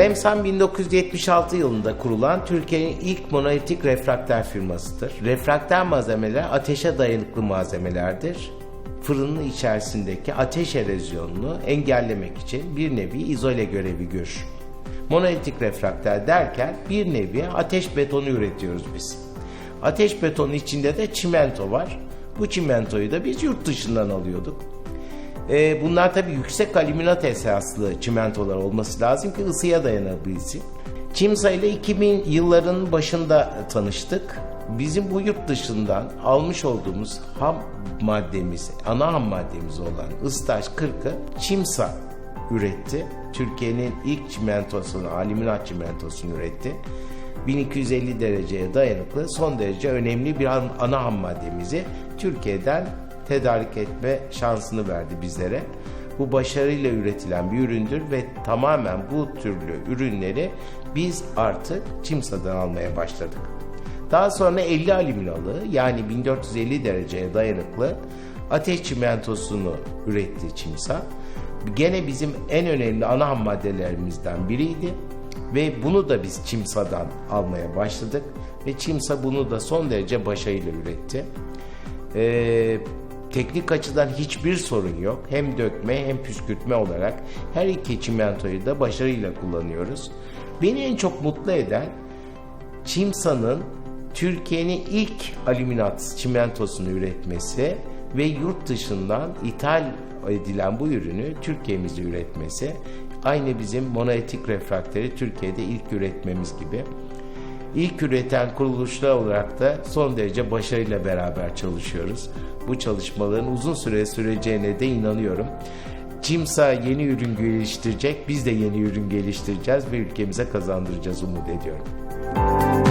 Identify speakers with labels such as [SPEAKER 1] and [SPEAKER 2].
[SPEAKER 1] Remsan 1976 yılında kurulan Türkiye'nin ilk monolitik refrakter firmasıdır. Refrakter malzemeler ateşe dayanıklı malzemelerdir. Fırının içerisindeki ateş erozyonunu engellemek için bir nevi izole görevi görür. Monolitik refrakter derken bir nevi ateş betonu üretiyoruz biz. Ateş betonu içinde de çimento var. Bu çimentoyu da biz yurt dışından alıyorduk. Ee, bunlar tabii yüksek alüminat esaslı çimentolar olması lazım ki ısıya dayanabilsin. Çimsa ile 2000 yılların başında tanıştık. Bizim bu yurt dışından almış olduğumuz ham maddemiz, ana ham maddemiz olan ıstaş 40'ı Çimsa üretti. Türkiye'nin ilk çimentosunu, alüminat çimentosunu üretti. 1250 dereceye dayanıklı son derece önemli bir an- ana ham maddemizi Türkiye'den tedarik etme şansını verdi bizlere. Bu başarıyla üretilen bir üründür ve tamamen bu türlü ürünleri biz artık Çimsa'dan almaya başladık. Daha sonra 50 alüminalı yani 1450 dereceye dayanıklı ateş çimentosunu üretti Çimsa. Gene bizim en önemli ana ham maddelerimizden biriydi ve bunu da biz Çimsa'dan almaya başladık ve Çimsa bunu da son derece başarıyla üretti. Ee, teknik açıdan hiçbir sorun yok. Hem dökme hem püskürtme olarak her iki çimentoyu da başarıyla kullanıyoruz. Beni en çok mutlu eden Çimsa'nın Türkiye'nin ilk alüminat çimentosunu üretmesi ve yurt dışından ithal edilen bu ürünü Türkiye'mizde üretmesi. Aynı bizim monolitik refrakteri Türkiye'de ilk üretmemiz gibi. İlk üreten kuruluşlar olarak da son derece başarıyla beraber çalışıyoruz. Bu çalışmaların uzun süre süreceğine de inanıyorum. Cimsa yeni ürün geliştirecek, biz de yeni ürün geliştireceğiz ve ülkemize kazandıracağız umut ediyorum.